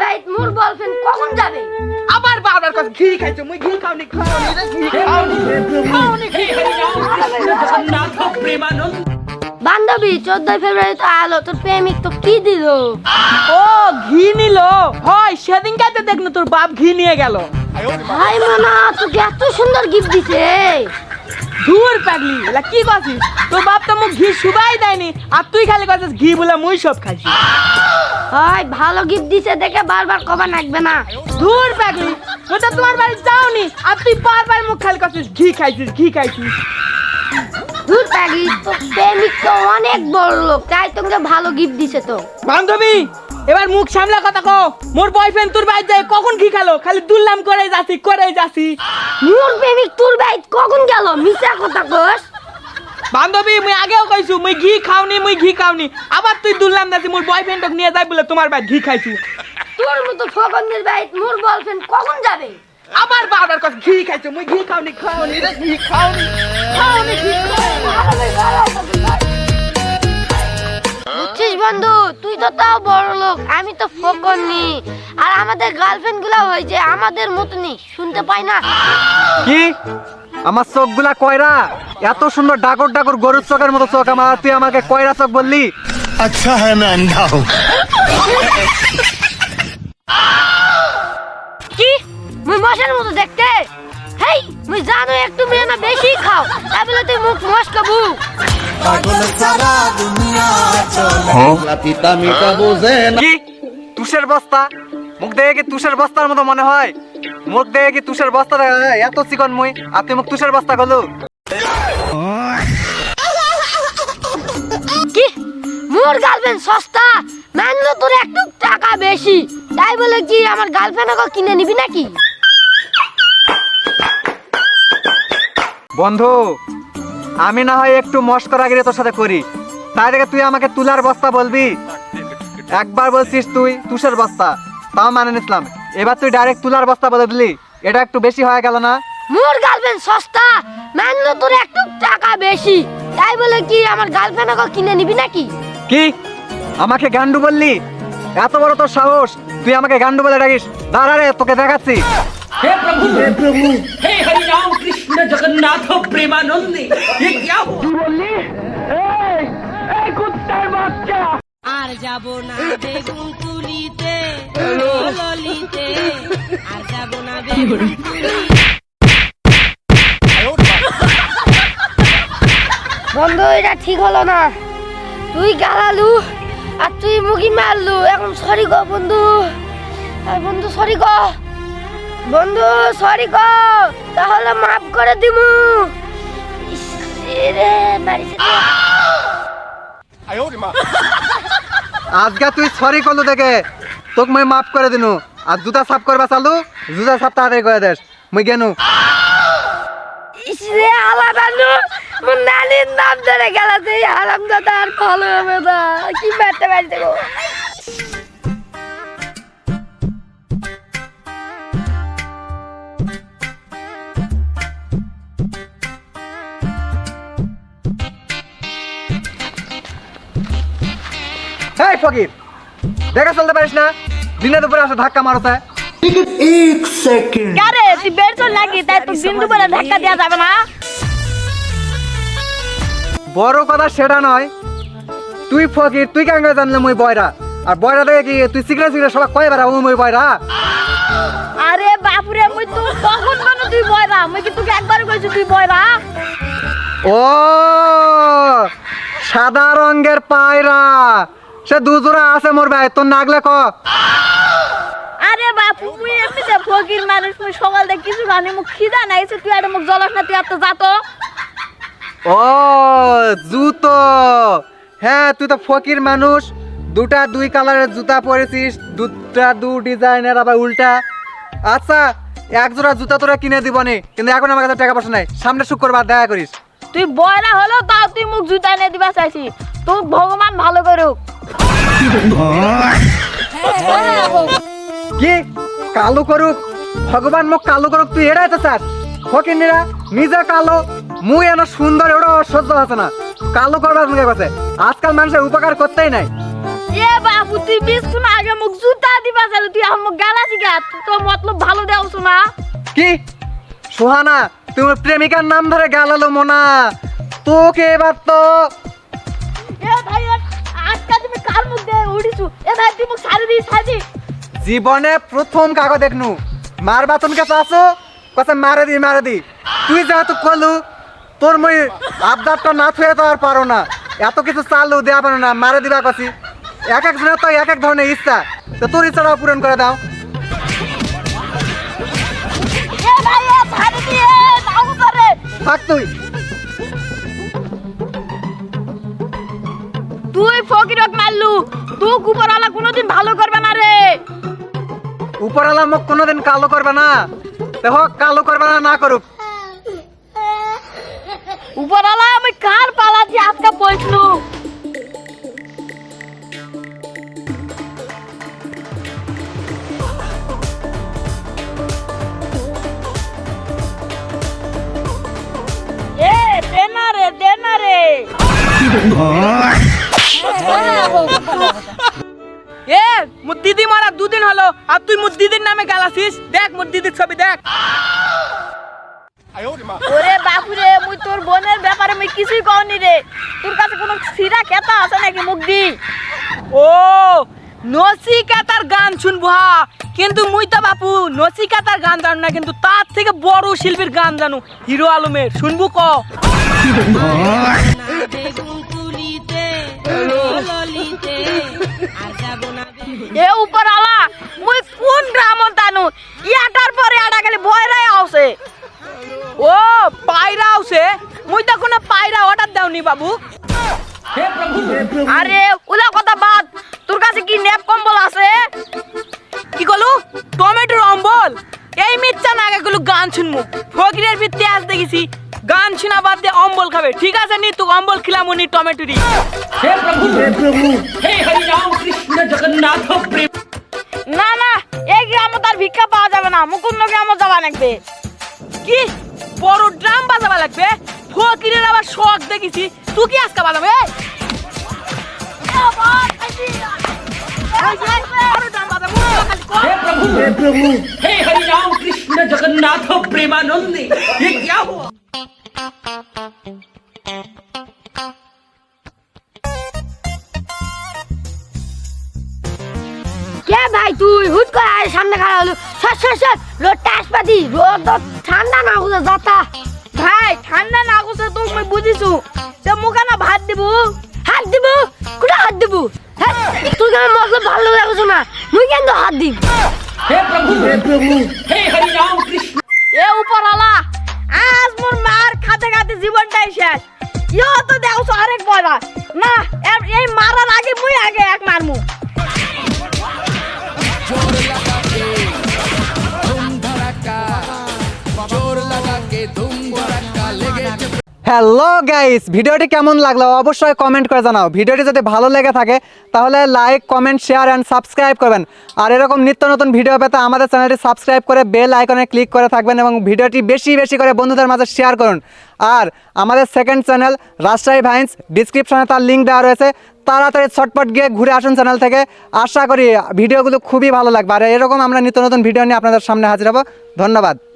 বাইত মোর বলফ্রেন্ড কখন যাবে আবার বারবার কথা ঘি খাইছো মুই ঘি খাওনি খাওনি রে ঘি খাওনি খাওনি ঘি বান্ধবী চোদ্দই ফেব্রুয়ারি তো আলো তোর প্রেমিক তো কি দিল ও ঘি নিল হয় সেদিন কাতে দেখনো তোর বাপ ঘি নিয়ে গেল হাই মানা তোকে এত সুন্দর গিফট দিছে ধুর পাগলি এলা কি করছিস তোর বাপ তো মুখ ঘি সুবাই দেয়নি আর তুই খালি করছিস ঘি বলে মুই সব খাইছি। হাই ভালো গিফট দিছে দেখে বারবার কবা নাকবে না। ধুর পাগলি তো তোমার বাড়ি যাওনি আর তুই বারবার মুখ খালি করছিস ঘি খাইছিস ঘি খাইছিস। দূর পাগলি তো প্রেমিক তো অনেক বড় লোক তাই তোকে ভালো গিফট দিছে তো। বান্ধবী এবার মুখ সামলা কথা কও। মোর বয়ফ্রেন্ড তোর বাড়ি যায় কখন ঘি খালো? খালি দুললাম করে যাচ্ছি করে যাচ্ছি। মোর প্রেমিক তোর বাইত কখন গেল? মিছা কথা কস। বান্ধবী মুই আগেও কইছু মুই ঘি খাওনি মুই ঘি খাওনি। আবার তুই দুললাম যাচ্ছি মোর বয়ফ্রেন্ডকে নিয়ে যাই বলে তোমার বাড়ি ঘি খাইছি। তোর মতো ফকন্দের বাইত মোর বলফ্রেন্ড কখন যাবে? আবার বারবার কথা ঘি খাইছো মুই ঘি খাওনি খাওনি রে ঘি খাওনি। খাওনি ঘি বুঝছিস বন্ধু? তুই তো তাও বড় লোক আমি তো ফকরনি আর আমাদের গার্লফ্রেন্ডগুলা হয় যে আমাদের মতনই শুনতে পাই না। কি? আমার চোখগুলা কয়রা? এত সুন্দর ডাকর ডাকর গরুর চোখের মতো চোখ আমার তুই আমাকে কয়রা চোখ বললি? আচ্ছা হ্যাঁ ম্যান দাও কি? মুই মশার মতো দেখতে? হেই মুই জানো একটু মেয়ে না বেশি খাও। তাহলে তুই মুখ মশকাবু। পাগল সারা দুনিয়া। পিতা মিতা বোঝে না। কি? তুষের বস্তা? মুখ দেখে কি তুষের বস্তার মতো মনে হয়? মুখ দেখে কি তুষের বস্তা এত চিকন মুই আর তুই মুখ তুষের বস্তা গেলো? কি? মোর গার্লফ্রেন্ড সস্তা? মানলো তোর একটু টাকা বেশি। তাই বলে কি আমার গার্লফ্রেন্ড কিনে নিবি নাকি? বন্ধু আমি না হয় একটু মস্করাগিরি তোর সাথে করি। তাই দেখে তুই আমাকে তুলার বস্তা বলবি একবার বলছিস তুই তুষের বস্তা তাও মানে নিসলাম এবার তুই ডাইরেক্ট তুলার বস্তা বলে দিলি এটা একটু বেশি হয়ে গেল না মোর গার্লফ্রেন্ড সস্তা মানলো তোর একটু টাকা বেশি তাই বলে কি আমার গার্লফ্রেন্ড কিনে নিবি নাকি কি আমাকে গান্ডু বললি এত বড় তোর সাহস তুই আমাকে গান্ডু বলে ডাকিস দাঁড়া রে তোকে দেখাচ্ছি हे प्रभु हे प्रभु हे हरि राम कृष्ण जगन्नाथ प्रेमानंदी ये क्या बोलली আর যাব না বেগুন তুলিতে ললিতে আর যাব না বেগুন বন্ধু এটা ঠিক হলো না। তুই গালালু আর তুই মুগি মারলু। এখন সরি গো বন্ধু। আর বন্ধু সরি গো বন্ধু সরি গো তাহলে মাফ করে দিমু। রে মারিছে। আজকে তুই সরি করল দেখে। তোকে মই মাফ করে দিনু। আর জুতা সাফ করবা চালু জুতা সাফ তাড়াতাড়ি করে দেশ। মুই গেনু। ইস আলাদা আলাদানু মোর নানির নাম ধরে গেল তুই হারাম দাদা আর ভালো হবে না। কি মারতে মারতে গো এই ফকির। দেখা চলতে পারিস না? দিনে দুপুরে আসে ধাক্কা মারতে। তুই বের চল লাগি তাই তো বিন্দু বলে ধাক্কা দেওয়া যাবে না। বড় কথা সেটা নয় তুই ফকির তুই কেন করে জানলে মুই বয়রা? আর বয়রা দেখে কি তুই সিগারেট সিগারেট সবাই কয় বেড়া মুই বয়রা? আরে বাপুরে মুই তো তখন মানে তুই বয়রা মুই কি তোকে একবার কইছি তুই বয়রা? ও সাদা রঙের পায়রা। সে দুজোড়া আছে মোর ভাই তোর নাগলে ক। আরে বাপু মুই এমনিতে ফকির মানুষ মুই সকাল থেকে কিছু রানি মুখ খিদা নাইছে তুই আর মুখ জলাস না তুই আর তো যাতো। ও জুতো। হ্যাঁ তুই তো ফকির মানুষ দুটা দুই কালারের জুতা পরেছিস দুটা দু ডিজাইনের আবার উল্টা। আচ্ছা এক জোড়া জুতা তোরা কিনে দিব দিবনি কিন্তু এখন আমার কাছে টাকা পয়সা নাই। সামনে শুক্রবার দেখা করিস। তুই বয়রা হলো তাও তুই মুখ জুতা এনে দিবা চাইছি তোর ভগবান ভালো করুক। কি? কালো করুক। ভগবান মোক কালো করুক তুই এড়াই তো চাস ফকিনিরা নিজে কালো। মুই এনে সুন্দর এওটা সহ্য আছে না। কালো করবার মুখে কথা আজকাল মানুষের উপকার করতেই নাই। এ বাপু তুই বিস্কুট আগে মুখ জুতা বাঁচালে তুই আমার গালাছি গা তো মতলব ভালো দেওছ না কি? সোহানা তুমি প্রেমিকার নাম ধরে গালালো মোনা। তোকে এবার তো এ ভাই কার মুখ দিয়ে উড়িছু এ ভাই তুই মুখ সারি দিস সারি জীবনে প্রথম কাগজ দেখনু। মার বাতন কাছে আসো কথা মারে দি মারে দি। তুই যেহেতু কলু তোর মই আবদারটা না থুয়ে তো আর পারো না। এত কিছু চালু দেওয়া পারো না মারে দিবা কছি এক এক জনের তো এক এক ধরনের ইচ্ছা। তো তোর ইচ্ছাটাও পূরণ করে দাও। থাক তুই। তুই ফকিরক মারলু। তুই কুপরওয়ালা কোনোদিন ভালো করবে না রে। উপরালা মুখ কোনোদিন কালো করবে না। দেখো কালো করবে না না করুক। উপরওয়ালা আমি কার পালা পালাচ্ছি আজকে বসলু এ দে না রে দে না রে। এ মোর দিদি মারা দুদিন হলো আর তুই মোর দিদির নামে গালাছিস দেখ মোর দিদির ছবি দেখ ওরে বাপুরে মুই তোর বোনের ব্যাপারে মুই কিছুই কওনি রে তোর কাছে কোনো সিরা কেতা আছে নাকি মুখ দি ও নসিকাতার গান শুনব হা কিন্তু মুই তো বাপু নসিকাতার গান জানো না কিন্তু তার থেকে বড় শিল্পীর গান জানো হিরো আলমের শুনব ক এ উপর আলা মুই কোন গ্রামত জানু? ইয়াটার পরে আটা খালি ভয়রাই આવছে ও পায়রা আছে মুই তো কোনো পায়রা অর্ডার দাওনি বাবু। আরে ওলা কথা বাদ। তোর কাছে কি নেপ কম্বল আছে? কি কলু? টমেটোর অম্বল। এই মিথ্যা না আগে গান শুনমু। ফকিরের ভিত্তি আজ দেখেছি। গান শোনা বাদ দিয়ে অম্বল খাবে ঠিক আছে নি তুই অম্বল খিলামু নি টমেটোরি हे प्रभु হে হরি রাম কৃষ্ণ জগন্নাথ প্রেম না না এই গ্রামত আর ভিক্ষা পাওয়া যাবে না মুকুন্দ গ্রামত যাওয়া লাগবে কি বড় ড্রাম বাজাবা লাগবে ফকিরের আবার শখ দেখেছি তুই কি আজকে বাজাবে हे प्रभु हे हरि राम कृष्ण जगन्नाथ प्रेमानंदी ये क्या हुआ কে ভাই তুই? হুট করে সামনে খারাপ হলো। সর সর সর। রোডটা আসপাতি রোদ ঠান্ডা না গুছে যাতা। ভাই ঠান্ডা না গুছে তো মই বুঝিছো। তে মুখে না ভাত দিব? হাত দিব? কোটা হাত দিব? তুই কেন মতলব ভালো লাগছো না? মুই কেন হাত দিব হে প্রভু হে প্রভু। হে হরি রাম কৃষ্ণ। এ উপর খাতে খাতে জীবনটাই শেষ। ইও তো দেখছ আরেক বলা না এই মারার আগে মুই আগে এক মারমু। হ্যালো গাইস ভিডিওটি কেমন লাগল অবশ্যই কমেন্ট করে জানাও। ভিডিওটি যদি ভালো লেগে থাকে, তাহলে like comment share and subscribe করবেন। আর এরকম নিত্য নতুন ভিডিও পেতে আমাদের চ্যানেলটি সাবস্ক্রাইব করে বেল আইকনে ক্লিক করে থাকবেন এবং ভিডিওটি বেশি বেশি করে বন্ধুদের মাঝে শেয়ার করুন। আর আমাদের সেকেন্ড চ্যানেল রাজশাহী ভাইন্স ডিসক্রিপশনে তার লিঙ্ক দেওয়া রয়েছে। তাড়াতাড়ি ছটপট গিয়ে ঘুরে আসুন চ্যানেল থেকে। আশা করি ভিডিওগুলো খুবই ভালো লাগবে। আর এরকম আমরা নিত্য নতুন ভিডিও নিয়ে আপনাদের সামনে হাজির হব। ধন্যবাদ।